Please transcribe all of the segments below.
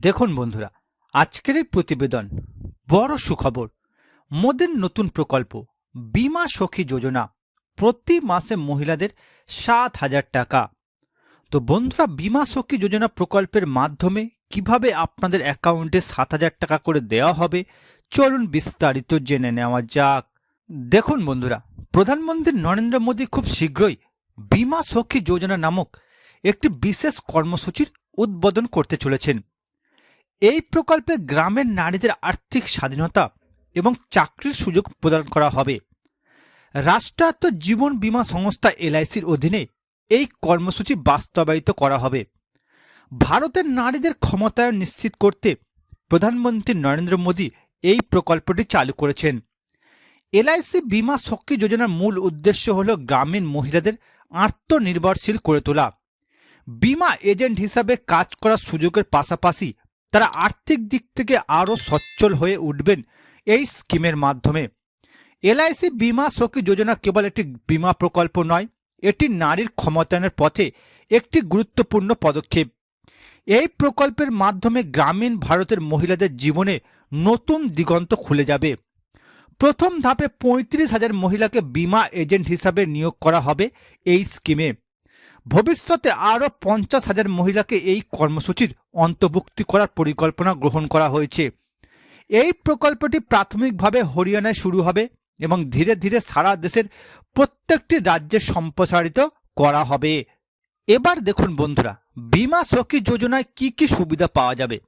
দেখুন বন্ধুরা, আজকের এই প্রতিবেদন বড় সুখবর। মোদের নতুন প্রকল্প, বিমা সখী যোজনা, প্রতি মাসে মহিলাদের সাত হাজার টাকা। তো বন্ধুরা, বিমা সখী যোজনা প্রকল্পের মাধ্যমে কীভাবে আপনাদের অ্যাকাউন্টে সাত হাজার টাকা করে দেওয়া হবে, চলুন বিস্তারিত জেনে নেওয়া যাক। দেখুন বন্ধুরা, প্রধানমন্ত্রী নরেন্দ্র মোদী খুব শীঘ্রই বিমা সখী যোজনা নামক একটি বিশেষ কর্মসূচির উদ্বোধন করতে চলেছেন। এই প্রকল্পে গ্রামের নারীদের আর্থিক স্বাধীনতা এবং চাকরির সুযোগ প্রদান করা হবে। রাষ্ট্রায়ত্ত জীবন বীমা সংস্থা এলআইসির অধীনে এই কর্মসূচি বাস্তবায়িত করা হবে। ভারতের নারীদের ক্ষমতায়ন নিশ্চিত করতে প্রধানমন্ত্রী নরেন্দ্র মোদী এই প্রকল্পটি চালু করেছেন। এলআইসি বীমা শক্তি যোজনার মূল উদ্দেশ্য হল গ্রামীণ মহিলাদের আত্মনির্ভরশীল করে তোলা। বীমা এজেন্ট হিসাবে কাজ করার সুযোগের পাশাপাশি তারা আর্থিক দিক থেকে আরও সচ্ছল হয়ে উঠবেন এই স্কিমের মাধ্যমে। এলআইসি বীমা সখী যোজনা কেবল একটি বিমা প্রকল্প নয়, এটি নারীর ক্ষমতায়নের পথে একটি গুরুত্বপূর্ণ পদক্ষেপ। এই প্রকল্পের মাধ্যমে গ্রামীণ ভারতের মহিলাদের জীবনে নতুন দিগন্ত খুলে যাবে। প্রথম ধাপে পঁয়ত্রিশ হাজার মহিলাকে বিমা এজেন্ট হিসাবে নিয়োগ করা হবে এই স্কিমে। ভবিষ্যতে আরও পঞ্চাশ হাজার মহিলাকে এই কর্মসূচির অন্তর্ভুক্তি করার পরিকল্পনা গ্রহণ করা হয়েছে। এই প্রকল্পটি প্রাথমিকভাবে হরিয়ানায় শুরু হবে এবং ধীরে ধীরে সারা দেশের প্রত্যেকটি রাজ্যে সম্প্রসারিত করা হবে। এবার দেখুন বন্ধুরা, বিমা সখী যোজনায় কি কি সুবিধা পাওয়া যাবে?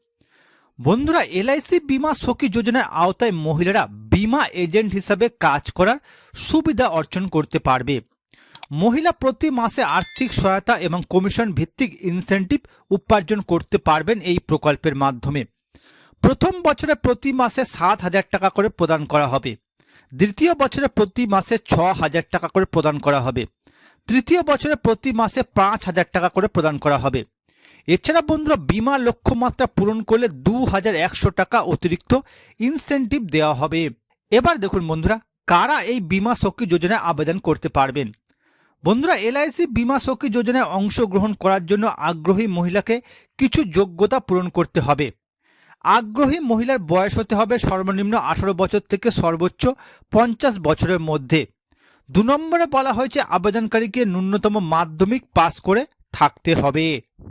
বন্ধুরা, এলআইসি বিমা সখী যোজনার আওতায় মহিলারা বিমা এজেন্ট হিসাবে কাজ করার সুবিধা অর্জন করতে পারবে। মহিলা প্রতি মাসে আর্থিক সহায়তা এবং কমিশন ভিত্তিক ইনসেন্টিভ উপার্জন করতে পারবেন এই প্রকল্পের মাধ্যমে। প্রথম বছরে প্রতি মাসে সাত হাজার টাকা করে প্রদান করা হবে। দ্বিতীয় বছরে প্রতি মাসে ছ হাজার টাকা করে প্রদান করা হবে। তৃতীয় বছরে প্রতি মাসে পাঁচ হাজার টাকা করে প্রদান করা হবে। এছাড়া বন্ধুরা, বিমা লক্ষ্যমাত্রা পূরণ করলে দু হাজার একশো টাকা অতিরিক্ত ইনসেন্টিভ দেওয়া হবে। এবার দেখুন বন্ধুরা, কারা এই বিমা সখী যোজনায় আবেদন করতে পারবেন? বন্ধুরা এলআইসি বিমা সখী যোজনায় অংশগ্রহণ করার জন্য আগ্রহী মহিলাকে কিছু যোগ্যতা পূরণ করতে হবে। আগ্রহী মহিলার বয়স হতে হবে সর্বনিম্ন আঠারো বছর থেকে সর্বোচ্চ পঞ্চাশ বছরের মধ্যে। দু নম্বরে বলা হয়েছে, আবেদনকারীকে ন্যূনতম মাধ্যমিক পাস করে থাকতে হবে।